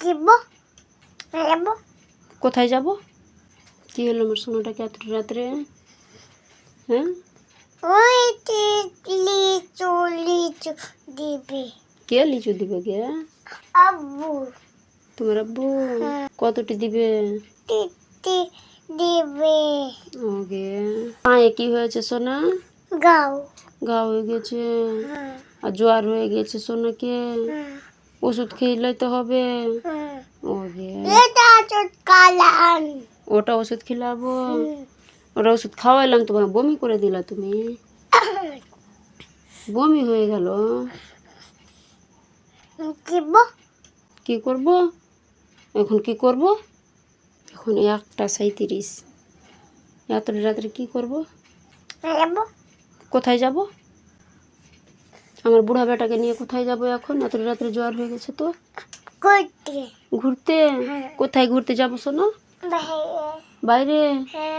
দিব যাব। কোথায় যাব? কি হলো আমার সোনাটাকে এত রাত্রে? হ্যাঁ? ওই লিচু লিচু দিবে। কে লিচু দিবে কে আব্বু। তোমার আব্বু? কতটি দিবে? দিবে। ওকে পায়ে কি হয়েছে সোনা? গাও। গা হয়ে গেছে। আর জ্বর হয়ে গেছে সোনাকে? হুম ওষুধ খেলে তো হবে। ওটা ওষুধ খেলাবো। ওটা ওষুধ খাওয়াইলাম তোমাকে বমি করে দিলা তুমি। বমি হয়ে গেল। কি করব? এখন কি করব? এখন একটা সাঁত্রিশ এত রাত্রে কি করব? কোথায় যাব? আমার বুড়া বেটাকে নিয়ে কোথায় যাব এখন? এত রাত্রে জ্বর হয়ে গেছে তো? করতে ঘুরতে? কোথায় ঘুরতে যাব শোনো? বাইরে। হ্যাঁ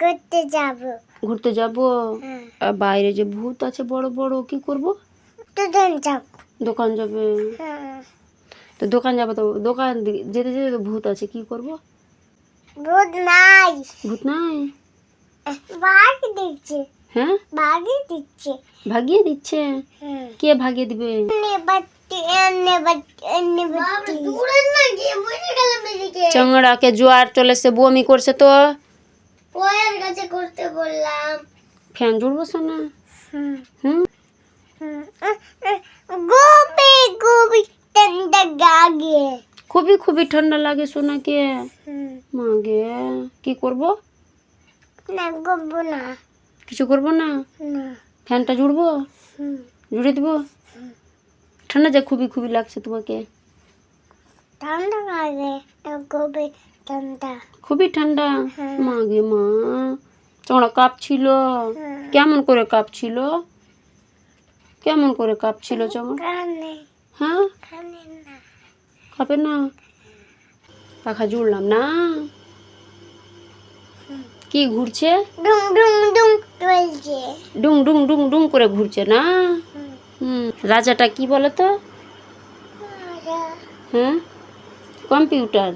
করতে যাব। ঘুরতে যাব? হ্যাঁ। আর বাইরে যে ভূত আছে বড় বড় কি করব? দুজন যাব। দোকান যাবে। হ্যাঁ। তো দোকান যাব তো দোকান যেতে যেতে ভূত আছে কি করব? ভূত নাই। ভূত নাই? বাঘ দিচ্ছে হ্যাঁ? বাঘই দিচ্ছে। ভাগিয়ে দিচ্ছে? কে ভাগিয়ে দিবে? নেবাতি নেবাতি নেবাতি দূরে না গিয়ে বুঝে গেলাম এদিকে। চংড়াকে জোয়ার চলেছে বমি করছে তো। ওয়ের কাছে করতে বললাম। ফ্যান জুড়বো না হুম। হুম? গোবি গোবি ঠান্ডা গাগে খুবই খুবই ঠান্ডা লাগে সোনাকে। মাগে কি করব? না গোবো না। কিছু করব না? ফ্যানটা জুড়বো? জুড়ে দিব? ঠান্ডা যে খুবই খুবই লাগছে তোমাকে। ঠান্ডা লাগে ঠান্ডা। খুবই ঠান্ডা? মা গে মা। চড়া কাপ ছিল। কেমন করে কাপ ছিল? কেমন করে কাপ ছিল চমড়া হ্যাঁ? কানে না। পাখা জুড়লাম না। কি ঘুরছে? ডুম ডুম ডুম চলছে ডুং ডুং ডুং ডুং করে ঘুরছে না? হুম রাজাটা কি বলে তো? হ্যাঁ? কম্পিউটার।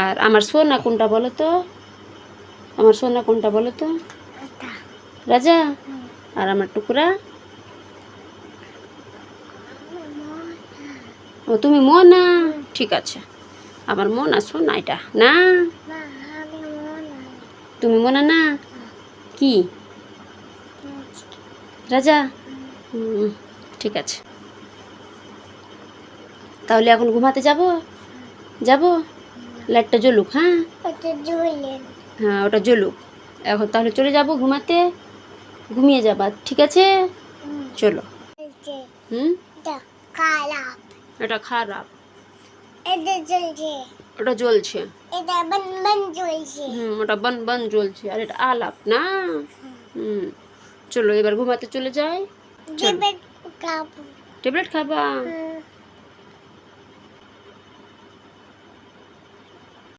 আর আমার সোনা কোনটা বলো তো? আমার সোনা কোনটা বলো তো? রাজা। আর আমার টুকরা? ও তুমি মনা? ঠিক আছে। আমার মনা সোনা এটা। না। তুমি মনে না? কি? রাজা? ঠিক আছে। তাহলে এখন ঘুমাতে যাব? যাব? লাইটটা জ্বলুক হ্যাঁ? হ্যাঁ ওটা জ্বলুক। এখন তাহলে চলে যাব ঘুমাতে। ঘুমিয়ে যাবা ঠিক আছে? চলো। হুম? এটা খারাপ। এটা খারাপ। এটা ওটা জ্বলছে। এটা বন বন চলছে হুম ওটা বন বন জ্বলছে আর এটা আলাপ না? হুম চলো এবার ঘুমাতে চলে যাই। টেবলেট খাব। টেবলেট খাবা? হুম